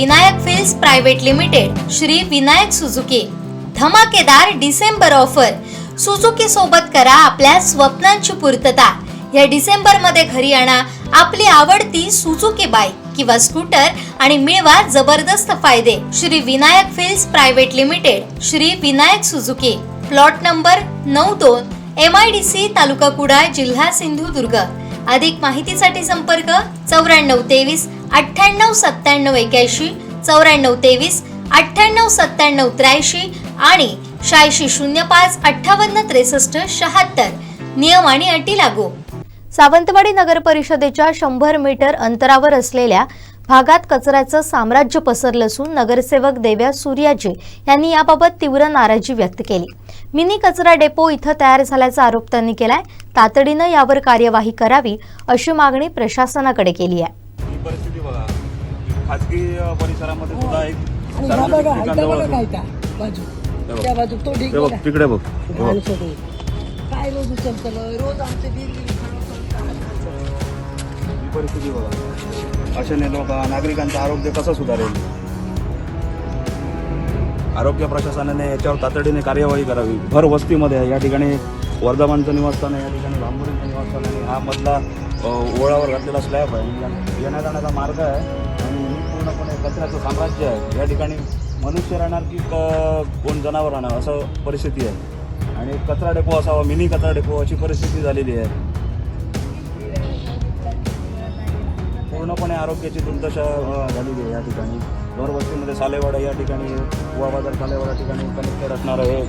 Vinayak fills private limited Shri Vinayak Suzuki. धमाकेदार December offer. Suzuki सोबत करा आपल्या स्वप्नांची पूर्तता. या डिसेंबरमध्ये घरी आणा आपली आवडती सुझुकी बाईक किंवा स्कूटर आणि मिळवा जबरदस्त फायदे. Shri Vinayak fills private limited Shri Vinayak Suzuki. Plot number नऊ दोन M I D C taluka Kudal जिल्हा सिंधुदुर्ग. अधिक माहितीसाठी संपर्क चौऱ्याण्णव तेवीस अठ्ठ्याण्णव सत्त्याण्णव एक्याऐंशी चौऱ्याण्णव तेवीस अठ्ठ्याण्णव सत्त्याण्णव त्र्याऐंशी आणि शहाऐंशी शून्य पाच अठ्ठावन्न त्रेसष्ट शहात्तर. नियम आणि अटी लागू. सावंतवाडी नगर परिषदेच्या शंभर मीटर अंतरावर असलेल्या भागात कचऱ्याचं साम्राज्य पसरलं असून नगरसेवक देव्या सूर्याजी यांनी याबाबत तीव्र नाराजी व्यक्त केली. मिनी कचरा डेपो इथं तयार झाल्याचा आरोप त्यांनी केलाय. तातडीनं यावर कार्यवाही करावी अशी मागणी प्रशासनाकडे केली आहे. खाजगी परिसरामध्ये सुद्धा एक तिकडे बघ. काय रोज रोज आमचे परिस्थिती बघा. अशाने लोक नागरिकांचं आरोग्य कसं सुधारेल? आरोग्य प्रशासनाने याच्यावर तातडीने कार्यवाही करावी. भर वस्तीमध्ये या ठिकाणी वर्धमानचं निवासस्थान आहे या ठिकाणी लांबुरीचं निवासस्थान आहे. हा मधला ओळावर घातलेला स्लॅब आहे. येण्या जाण्याचा मार्ग आहे आणि पूर्णपणे कचऱ्याचं साम्राज्य आहे. या ठिकाणी मनुष्य राहणार की कोण जनावर राहणार असं परिस्थिती आहे. आणि कचरा डेपो असावा मिनी कचरा डेपो अशी परिस्थिती झालेली आहे. पूर्णपणे आरोग्याची दुर्दशा झालेली आहे या ठिकाणी. दरवस्तीमध्ये सालेवाडा या ठिकाणी कुवा बाजार सालेवाडा ठिकाणी कनेक्टेड असणारं हे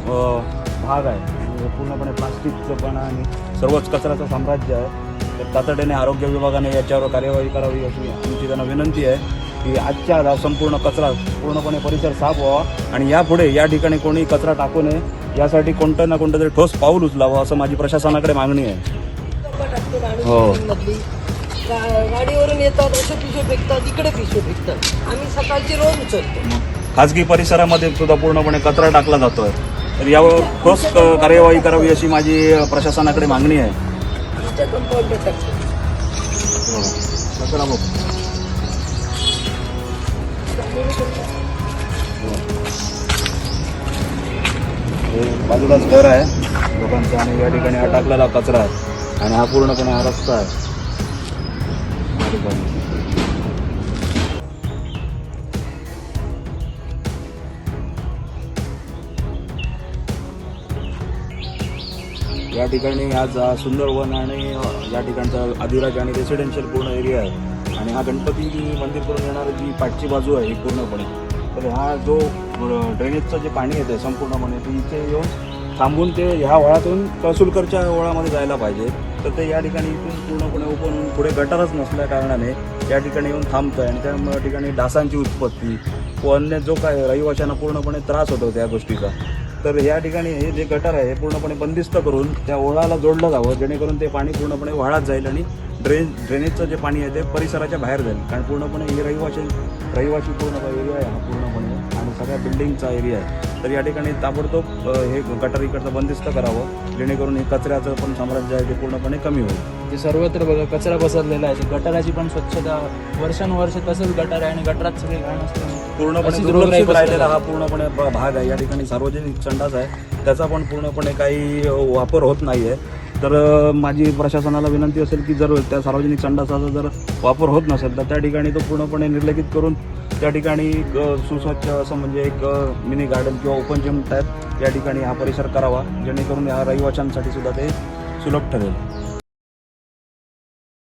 भाग आहे. पूर्णपणे प्लास्टिकचं पण आणि सर्वच कचऱ्याचं साम्राज्य आहे. तर तातडीने आरोग्य विभागाने याच्यावर कार्यवाही करावी अशी आमची त्यांना विनंती आहे की आजच्या आज हा संपूर्ण कचरा पूर्णपणे परिसर साफ व्हावा आणि यापुढे या ठिकाणी कोणी कचरा टाकू नये. यासाठी कोणतं ना कोणतं तरी ठोस पाऊल उचलावं असं माझी प्रशासनाकडे मागणी आहे. हो. गा- गाडीवरून येतात असे पिशवे फेकतात इकडे पिशवे फेकतात. आम्ही सकाळची रोज उचलतो. खाजगी परिसरामध्ये सुद्धा पूर्णपणे कचरा टाकला जातोय. तर यावर ठोस कार्यवाही करावी अशी माझी प्रशासनाकडे मागणी आहे. आमच्या कंपाऊंडला टाकतो. कचरा बघ बाजूलाच घर आहे. लोकांचं आणि या ठिकाणी हा टाकलेला कचरा आहे. आणि हा पूर्णपणे हा रस्ता आहे. या ठिकाणी. या ठिकाणी आज सुंदरवन आणि या ठिकाणचा अधिराज आणि रेसिडेन्शियल पूर्ण एरिया आहे आणि हा गणपती मंदिर करून येणारी जी पाठची बाजू आहे ही पूर्णपणे तर हा जो ड्रेनेजचं जे पाणी येतं संपूर्णपणे ते इथे येऊन थांबून ते ह्या वळातून कसूलकरच्या वळामध्ये जायला पाहिजे. तर ते या ठिकाणी इथून पूर्णपणे ओपन पुढे गटारच नसल्या कारणाने या ठिकाणी येऊन थांबतं आहे आणि त्या ठिकाणी डासांची उत्पत्ती व अन्य जो काय रहिवाशांना पूर्णपणे त्रास होतो त्या गोष्टीचा. तर या ठिकाणी हे जे गटार आहे हे पूर्णपणे बंदिस्त करून त्या ओळाला जोडलं जावं जेणेकरून ते पाणी पूर्णपणे वाळत जाईल आणि ड्रेन ड्रेनेजचं जे पाणी आहे ते परिसराच्या बाहेर जाईल. कारण पूर्णपणे हे रहिवाशी रहिवाशी पूर्ण एरिया आहे हा पूर्णपणे आणि सगळ्या बिल्डिंगचा एरिया आहे. तर या ठिकाणी ताबडतोब हे गटर इकडचं बंदिस्त करावं जेणेकरून हे कचऱ्याचं पण साम्राज्य आहे ते पूर्णपणे कमी होईल. जे सर्वत्र बघा कचरा पसरलेला आहे. ते गटाराची पण स्वच्छता वर्षानुवर्ष तसंच गटार आहे आणि गटारात सगळे घाण असते पूर्णपणे दुर्लक्षित राहिलेला हा पूर्णपणे भाग आहे. या ठिकाणी सार्वजनिक संडास आहे. त्याचा पण पूर्णपणे काही वापर होत नाही आहे तर माझी प्रशासनाला विनंती असेल की जर त्या सार्वजनिक संडासाचा जर वापर होत नसेल तर त्या ठिकाणी तो पूर्णपणे निर्लगित करून त्या ठिकाणी एक, सुस्वच्छ असं म्हणजे एक मिनी गार्डन किंवा ओपन जिम टाईप या ठिकाणी हा परिसर करावा जेणेकरून या रहिवाशांसाठी सुद्धा ते सुलभ ठरेल.